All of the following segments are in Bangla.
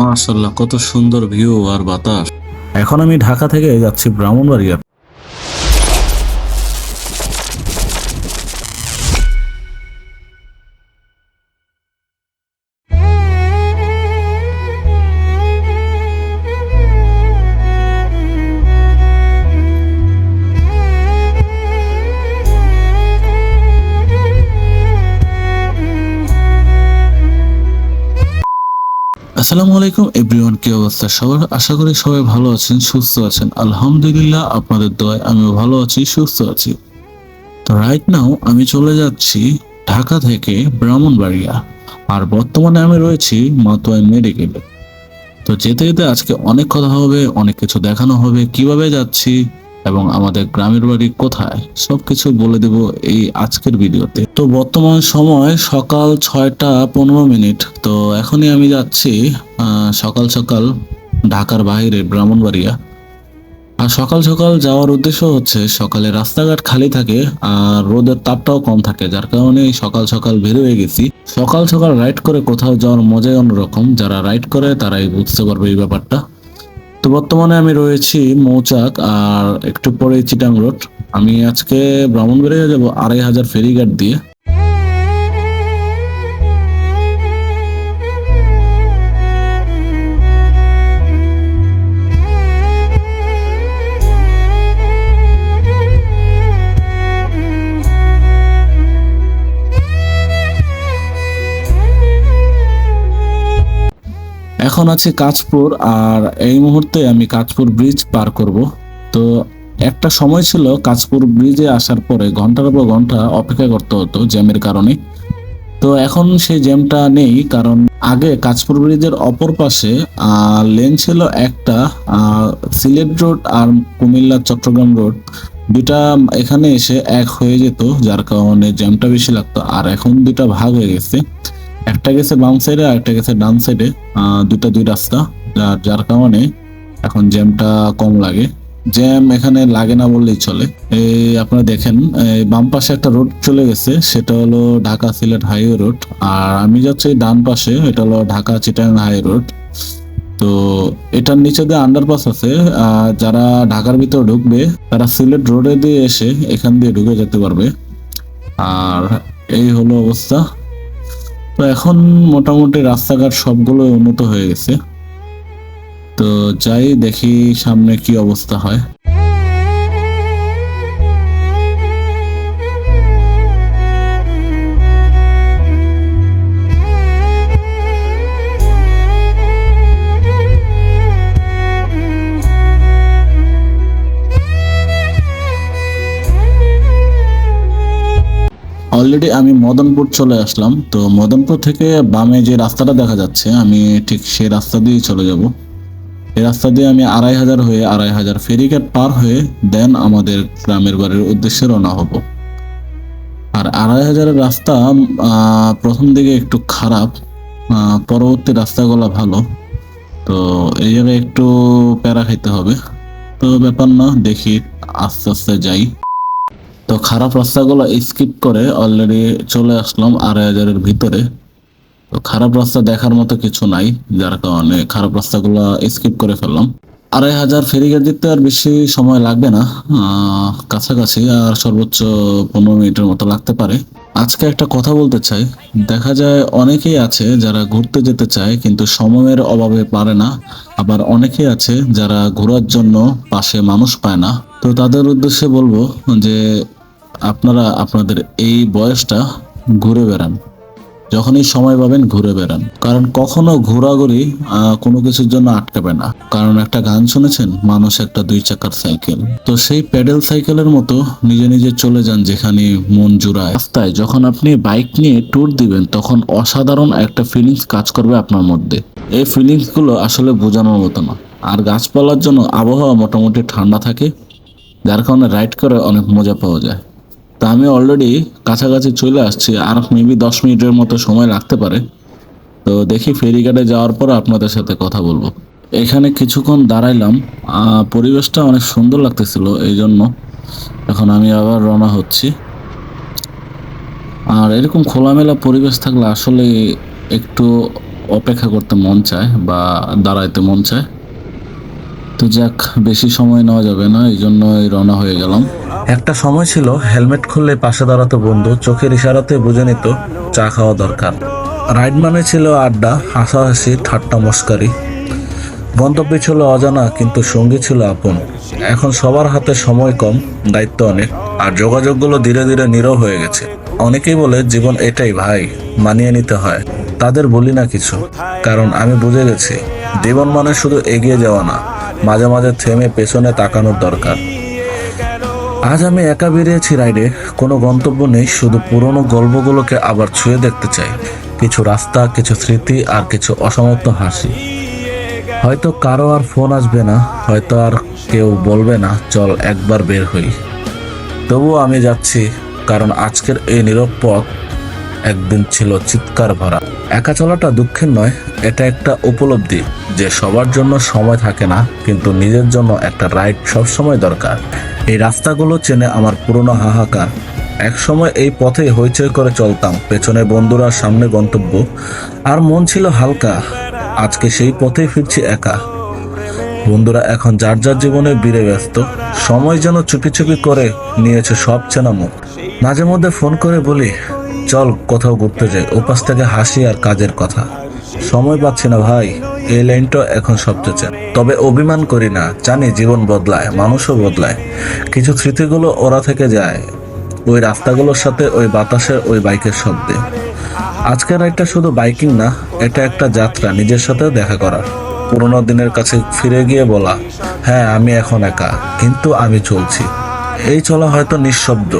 মাশাল্লাহ কত সুন্দর ভিউ আর বাতাস। এখন আমি ঢাকা থেকে যাচ্ছি ব্রাহ্মণবাড়িয়া। আসসালামু আলাইকুম, এভরিওয়ান, কি অবস্থা? সবার আশা করি সবাই ভালো আছেন, সুস্থ আছেন। আলহামদুলিল্লাহ, আপনাদের দোয়ায় আমিও ভালো আছি, সুস্থ আছি। তো রাইট নাও আমি চলে যাচ্ছি ঢাকা থেকে ব্রাহ্মণবাড়িয়া। আর বর্তমানে আমি রয়েছি মাতোয়াই মেডিকেলে। তো যেতে যেতে আজকে অনেক কথা হবে, অনেক কিছু দেখানো হবে, কীভাবে যাচ্ছি এবং আমাদের গ্রামের বাড়ি কোথায়? সবকিছু বলে দেব এই আজকের ভিডিওতে। তো বর্তমান সময় সকাল ছয়টা পনেরো মিনিট। তো এখনই আমি যাচ্ছি সকাল সকাল ঢাকার বাইরে, ব্রাহ্মণবাড়িয়া। আর সকাল সকাল যাওয়ার উদ্দেশ্য হচ্ছে সকালে রাস্তাঘাট খালি থাকে আর রোদের তাপটাও কম থাকে, যার কারণে সকাল সকাল বের হয়ে গেছি। সকাল সকাল রাইড করে কোথাও যাওয়ার মজাই অন্যরকম, যারা রাইড করে তারাই বুঝতে পারবে এই ব্যাপারটা। তো বর্তমানে আমি রয়েছি মৌচাক আর একটু পরে চিটাং রোড। আমি আজকে ব্রাহ্মণবাড়িয়া যাব আড়াই হাজার ফেরিঘাট দিয়ে। এখন আছে কাঁচপুর আর এই মুহূর্তে আমি কাঁচপুর ব্রিজ পার করব। তো একটা সময় ছিল কাঁচপুর ব্রিজে আসার পরে ঘণ্টার পর ঘণ্টা অপেক্ষা করতে হতো জ্যামের কারণে। তো এখন সেই জ্যামটা নেই কারণ আগে কাঁচপুর ব্রিজের অপর পাশে লেন ছিল একটা সিলেট রোড আর কুমিল্লা চট্টগ্রাম রোড। দুটা এখানে এসে এক হয়ে যেত, যার কারণে জ্যামটা বেশি লাগতো। আর এখন দুটা ভাগ হয়ে গেছে। একটা গেছে বাম সাইডে আর একটা গেছে ডান সাইডে দুটা দুই রাস্তা, যার যার কারণে এখন জ্যামটা কম লাগে। জ্যাম এখানে লাগে না বললেই চলে। এই আপনারা দেখেন বাম পাশে একটা রোড চলে গেছে, সেটা হলো ঢাকা সিলেট হাইওয়ে রোড আর আমি যাচ্ছি ডান পাশে, এটা হলো ঢাকা চিটাং হাই রোড তো এটার নিচে দিয়ে আন্ডারপাস আছে যারা ঢাকার ভিতরে ঢুকবে, তারা সিলেট রোডে দিয়ে এসে এখান দিয়ে ঢুকে যেতে পারবে। আর এই হলো অবস্থা। তো এখন মোটামুটি রাস্তাঘাট সবগুলো উন্নত হয়ে গেছে। তো যাই দেখি সামনে কি অবস্থা হয়। অলরেডি আমি মদনপুর চলে আসলাম, তো মদনপুর থেকে বামে যে রাস্তাটা দেখা যাচ্ছে, আমি ঠিক সেই রাস্তা দিয়েই চলে যাব। এই রাস্তা দিয়ে আমি আড়াই হাজার হয়ে আড়াই হাজার ফেরিঘাট পার হয়ে দেন আমাদের গ্রামের বাড়ির উদ্দেশ্যে রওনা হব। আর আড়াই হাজারের রাস্তা প্রথম দিকে একটু খারাপ পরবর্তী রাস্তাগুলো ভালো। তো এই জায়গায় একটু প্যারা খাইতে হবে। তো ব্যাপার না, দেখি আস্তে আস্তে যাই। তো খারাপ রাস্তাগুলো স্কিপ করে অলরেডি চলে আসলাম আড়াই হাজারের ভিতরে। তো খারাপ রাস্তা দেখার মতো কিছু নাই, যার কারণে খারাপ রাস্তাগুলো স্কিপ করে ফেললাম। আড়াই হাজার ফেরিঘাট দিতে আর বেশি সময় লাগবে না কাছাকাছি আর সর্বোচ্চ পনেরো মিনিটের মতো লাগতে পারে। আজকে একটা কথা বলতে চাই, দেখা যায় অনেকেই আছে যারা ঘুরতে যেতে চায় কিন্তু সময়ের অভাবে পারে না, আবার অনেকেই আছে যারা ঘোরার জন্য পাশে মানুষ পায় না। তো তাদের উদ্দেশ্যে বলব যে আপনারা আপনাদের এই বয়সটা ঘুরে বেড়ান। যখনই সময় পাবেন ঘুরে বেড়ান। কারণ কখনো ঘোরাঘুরি কোনো কিছুর জন্য আটকাবে না। কারণ একটা গান শুনেছেন, মানুষ একটা দুই চাকার সাইকেল। তো সেই প্যাডেল সাইকেলের মতো নিজে নিজে চলে যান যেখানে মন জুড়ায়। রাস্তায় যখন আপনি বাইক নিয়ে ট্যুর দিবেন, তখন অসাধারণ একটা ফিলিংস কাজ করবে আপনার মধ্যে। এই ফিলিংসগুলো আসলে বোঝানোর মতো না। আর গাছপালার জন্য আবহাওয়া মোটামুটি ঠান্ডা থাকে, যার কারণে রাইড করে অনেক মজা পাওয়া যায়। তা আমি অলরেডি কাছাকাছি চলে আসছি, আর মেবি দশ মিনিটের মতো সময় লাগতে পারে। তো দেখি ফেরিঘাটে যাওয়ার পর আপনাদের সাথে কথা বলব। এখানে কিছুক্ষণ দাঁড়াইলাম পরিবেশটা অনেক সুন্দর লাগতেছিল এই জন্য। এখন আমি আবার রওনা হচ্ছি। আর এরকম খোলামেলা পরিবেশ থাকলে আসলে একটু অপেক্ষা করতে মন চায় বা দাঁড়াইতে মন চায়। তো যাক, বেশি সময় নেওয়া যাবে না, এই জন্যই রওনা হয়ে গেলাম। একটা সময় ছিল হেলমেট খুললে পাশে দাঁড়াতো বন্ধু, চোখের ইশারাতে বুঝে নিত চা খাওয়া দরকার। রাইড মানে ছিল আড্ডা, হাসাহাসি, ঠাট্টা মস্কারি। গন্তব্য ছিল অজানা, কিন্তু সঙ্গী ছিল আপন। এখন সবার হাতে সময় কম, দায়িত্ব অনেক, আর যোগাযোগগুলো ধীরে ধীরে নীরব হয়ে গেছে। অনেকেই বলে, জীবন এটাই ভাই, মানিয়ে নিতে হয়। তাদের বলি না কিছু, কারণ আমি বুঝে গেছি, জীবন মানে শুধু এগিয়ে যাওয়া না, মাঝে মাঝে থেমে পেছনে তাকানোর দরকার। আজ আমি একা বেরিয়েছি রাইডে। কোনো গন্তব্য নেই, শুধু পুরনো গল্পগুলোকে আবার ছুঁয়ে দেখতে চাই। কিছু রাস্তা, কিছু স্মৃতি আর কিছু অসমাপ্ত হাসি। হয়তো কারও আর ফোন আসবে না, হয়তো আর কেউ বলবে না, চল একবার বের হই। তবুও আমি যাচ্ছি, কারণ আজকের এই নীরব পথ একদিন ছিল চিৎকার ভরা। একা চলাটা দুঃখের নয়, এটা একটা উপলব্ধি। যে সবার জন্য সময় থাকে না, কিন্তু নিজের জন্য একটা রাইড সবসময় দরকার। এই রাস্তাগুলো চেনে আমার পুরনো হাহাকার। একসময় এই পথে হইচই করে চলতাম, পেছনে বন্ধুরা, সামনে গন্তব্য। আর মন ছিল হালকা, আজকে সেই পথেই ফিরছি একা। বন্ধুরা, এখন যার যার জীবনে বীরে ব্যস্ত, সময় যেন চুপি চুপি করে নিয়েছে সব চেনা মুখ। মাঝে মধ্যে ফোন করে বলি, চল কোথাও ঘুরতে যাই, ওপাশ থেকে হাসি আর কাজের কথা। সময় পাচ্ছি না ভাই। এই লাইনটা এখন সবচেয়ে চেন। তবে অভিমান করি না, জানি জীবন বদলায়, মানুষও বদলায়। কিছু স্মৃতিগুলো ওরা থেকে যায়, ওই রাস্তাগুলোর সাথে, ওই বাতাসে ওই বাইকের শব্দে। আজকের রাইডটা শুধু বাইকিং না, এটা একটা যাত্রা, নিজের সাথে দেখা করার। পুরোনো দিনের কাছে ফিরে গিয়ে বলা হ্যাঁ আমি এখন একা, কিন্তু আমি চলছি। এই চলা হয়তো নিঃশব্দ,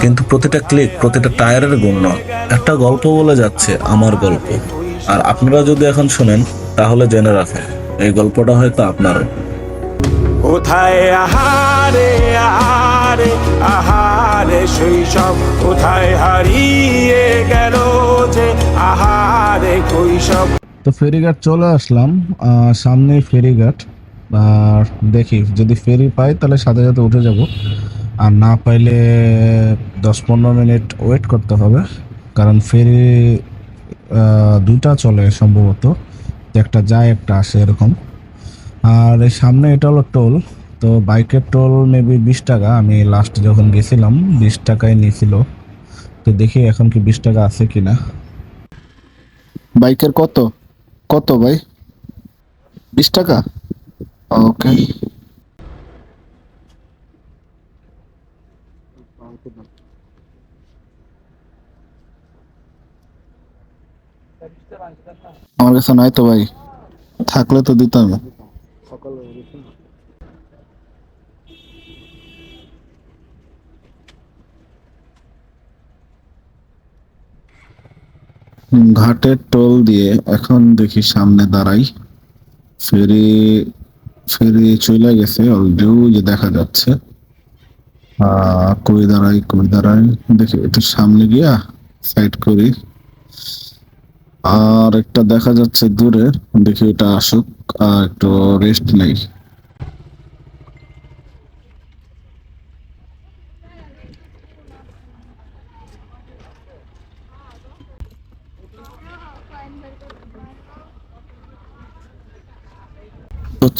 কিন্তু প্রতিটা ক্লিক, প্রতিটা টায়ারের গুণ একটা গল্প বলে যাচ্ছে আমার গল্প। আর আপনারা যদি এখন শুনেন তাহলে জেনে রাখেন এই গল্পটা হয়তো আপনার। কোথায় আহারে আহারে আহারে শৈশব কোথায় হারিয়ে গেল যে আহারে কৈশব। তো ফেরিঘাট চলে আসলাম আহ, সামনেই ফেরিঘাট। আর দেখি যদি ফেরি পাই তাহলে সাথে সাথে উঠে যাব। আর না পাইলে দশ পনেরো মিনিট ওয়েট করতে হবে কারণ ফেরি দুটা চলে সম্ভবত। একটা যায়, একটা আসে এরকম। আর এই সামনে এটা হলো টোল। তো বাইকের টোল মেবি বিশ টাকা। আমি লাস্ট যখন গেছিলাম, বিশ টাকায় নিয়েছিল। তো দেখি এখন কি বিশ টাকা আছে কি না বাইকের কত? কত ভাই? বিশ টাকা? ওকে আমার কাছে নাই তো ভাই? থাকলে তো দিতাম। ঘাটের টোল দিয়ে এখন দেখি সামনে দাঁড়াই। ফেরি ফেরি চলে গেছে যে দেখা যাচ্ছে। আহ, কই দাঁড়াই কই দাঁড়াই? দেখি একটু সামনে গিয়া সাইড করি। আর একটা দেখা যাচ্ছে দূরে, দেখি এটা আসুক, আর একটু রেস্ট নেই।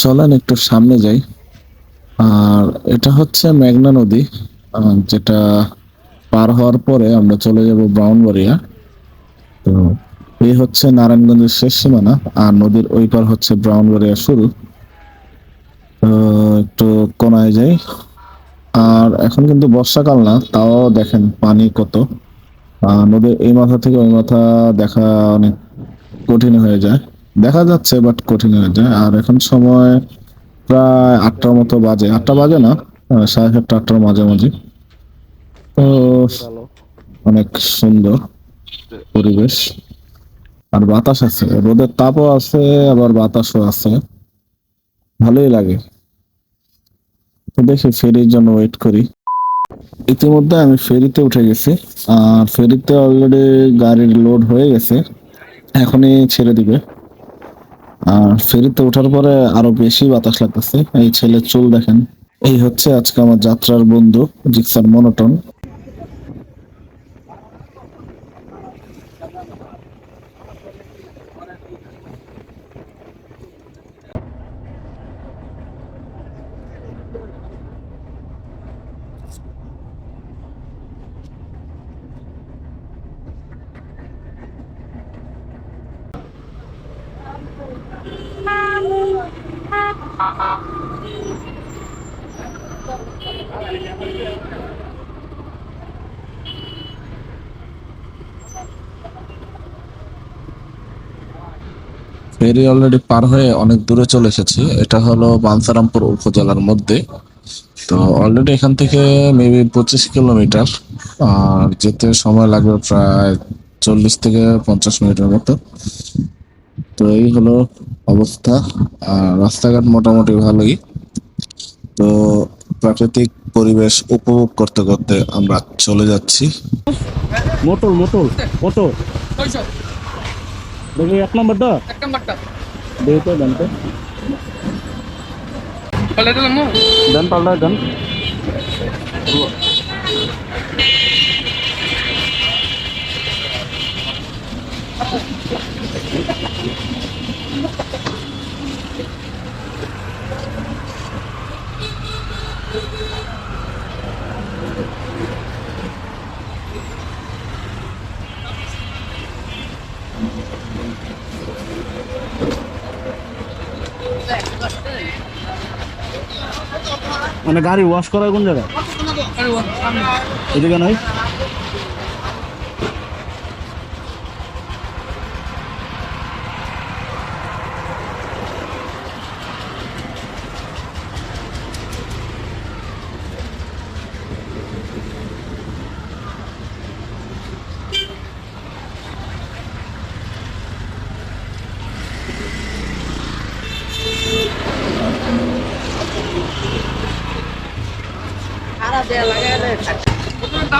চলেন একটু সামনে যাই। আর এটা হচ্ছে মেঘনা নদী যেটা পার হওয়ার পরে আমরা চলে যাব ব্রাউনবাড়িয়া। এই হচ্ছে নারায়ণগঞ্জের শেষ সীমানা আর নদীর ওই পার হচ্ছে ব্রাউনবাড়িয়া শুরু। একটু কোনায় যাই। আর এখন কিন্তু বর্ষাকাল না তাও দেখেন পানি কত। নদীর এই মাথা থেকে ওই মাথা দেখা অনেক কঠিন হয়ে যায়। দেখা যাচ্ছে বাট কঠিন হয়ে যায়। আর এখন সময় প্রায় আটটার মতো বাজে। আটটা বাজে না? সাড়ে সাতটা আটটার মাঝামাঝি। তো অনেক সুন্দর পরিবেশ। আর বাতাস আছে, রোদের তাপও আছে, আবার বাতাসও আছে। ভালোই লাগে। তো দেখি ফেরির জন্য ওয়েট করি। ইতিমধ্যে আমি ফেরিতে উঠে গেছি, আর ফেরিতে অলরেডি গাড়ির লোড হয়ে গেছে, এখনই ছেড়ে দিবে। আর ফেরিতে ওঠার পরে আরও বেশি বাতাস লাগতেছে, এই ছেলের চুল দেখেন। এই হচ্ছে আজকে আমার যাত্রার বন্ধু, জিক্সার মনোটন। ফেরি অলরেডি পার হয়ে অনেক দূরে চলে এসেছি। এটা হলো বাঞ্ছারামপুর উপজেলার মধ্যে। তো অলরেডি এখান থেকে মেবি পঁচিশ কিলোমিটার। আর যেতে সময় লাগবে প্রায় চল্লিশ থেকে পঞ্চাশ মিনিটের মতো। তো এই হলো অবস্থা। আর রাস্তাঘাট মোটামুটি ভালোই। তো প্রাকৃতিক পরিবেশ উপভোগ করতে করতে আমরা চলে যাচ্ছি। মোটর মোটর অটো দেখি এক নম্বরটা। দেখি তো দেন তো। দেন পাল্টা দেন। মানে গাড়ি ওয়াশ করা কোন জায়গায়? এদিকে নয়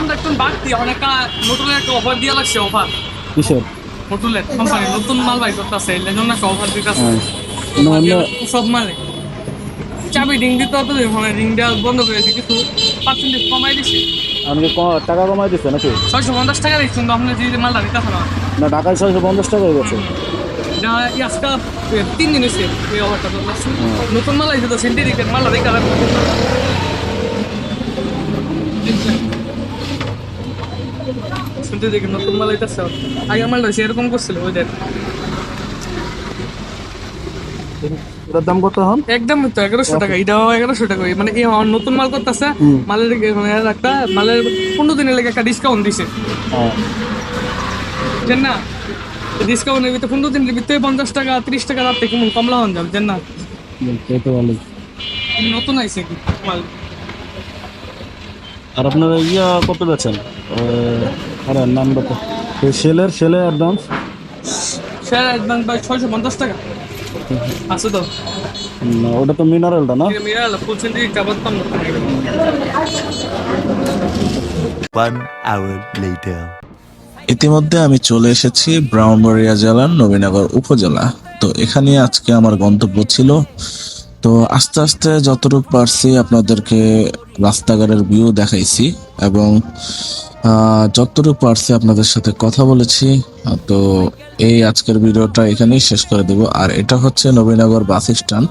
মোটরের একটু বাড়তি অফার দিয়ে লাগছে অফার কিসের? কোম্পানি নতুন মাল বাই করতেছে এই জন্য একটা অফার দিতেছে সব মালে। চাবি রিং দিতে হতো মানে রিং দেওয়া বন্ধ করে দিই কিছু পার্সেন্টেজ কমাই দিছি। আমাকে টাকা কমাই দিচ্ছে নাকি? ছয়শো পঞ্চাশ টাকা দিচ্ছি কিন্তু আপনি যে মালটা দিতেছে না। না ঢাকায় ছয়শো পঞ্চাশ টাকা হয়ে গেছে। যা আজকে তিন দিন হয়েছে এই অফারটা নতুন মাল আইছে তো সিন্ডিকেট মালটা দেখে শুনতে দেখি নতুন মাল আইতেছে আগের মালটা সেরকম করছিল ওই দেখ। দাম কত এখন? একদম তো এগারোশো টাকা এটাও এগারোশো টাকা। মানে এই নতুন মাল করতেছে মালের মানে একটা মালের পনেরো দিনের লেগে একটা ডিসকাউন্ট দিছে। বুঝছেন না? ডিসকাউন্টের ভিতরে পনেরো দিনের ভিতরে পঞ্চাশ টাকা ত্রিশ টাকা কেমন কমলা হন যাবে না? নতুন আইছে কি মাল? আর আপনারা ইয়া কত বেছেন আরে নাম বলতে সেলের সেলের অ্যাডভান্স ভাই ছয়শো পঞ্চাশ টাকা। আছে তো। ওটা তো মিনারেলটা না? মিরাল ফুল সেন্টি কাবার পাম One hour later. ইতিমধ্যে আমি চলে এসেছি ব্রাহ্মণবাড়িয়া জেলার নবীনগর উপজেলা। তো এখানে আজকে আমার গন্তব্য ছিল। তো আস্তে আস্তে যতটুকু পারছি আপনাদেরকে রাস্তাঘাটের ভিউ দেখাইছি এবং যতটুকু পারছি আপনাদের সাথে কথা বলেছি। তো এই আজকের ভিডিওটা এখানেই শেষ করে দেব। আর এটা হচ্ছে নবীনগর বাস স্ট্যান্ড।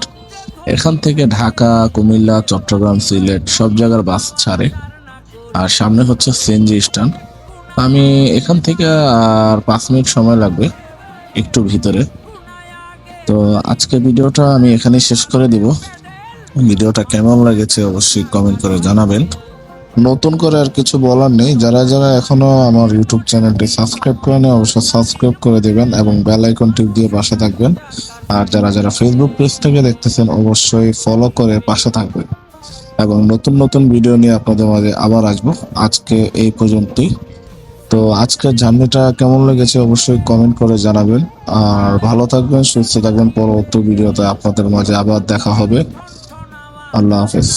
এখান থেকে ঢাকা, কুমিল্লা, চট্টগ্রাম, সিলেট সব জায়গার বাস ছাড়ে। আর সামনে হচ্ছে সিএনজি স্ট্যান্ড। আমি এখান থেকে আর পাঁচ মিনিট সময় লাগবে একটু ভিতরে। তো আজকে ভিডিওটা আমি এখানেই শেষ করে দিব। ভিডিওটা কেমন লাগেছে অবশ্যই কমেন্ট করে জানাবেন। নতুন করে আর কিছু বলার নেই। যারা যারা এখনও আমার ইউটিউব চ্যানেলটি সাবস্ক্রাইব করেনি অবশ্যই সাবস্ক্রাইব করে দেবেন এবং বেল আইকন টিপ দিয়ে পাশে থাকবেন। আর যারা যারা ফেসবুক পেজ থেকে দেখতেছেন, অবশ্যই ফলো করে পাশে থাকবেন। এবং নতুন নতুন ভিডিও নিয়ে আপনাদের মাঝে আবার আসব। আজকে এই পর্যন্তই। তো আজকের জার্নিটা কেমন লেগেছে অবশ্যই কমেন্ট করে জানাবেন। আর ভালো থাকবেন, সুস্থ থাকবেন। পরবর্তী ভিডিওতে আপনাদের মাঝে আবার দেখা হবে। আল্লাহ হাফেজ।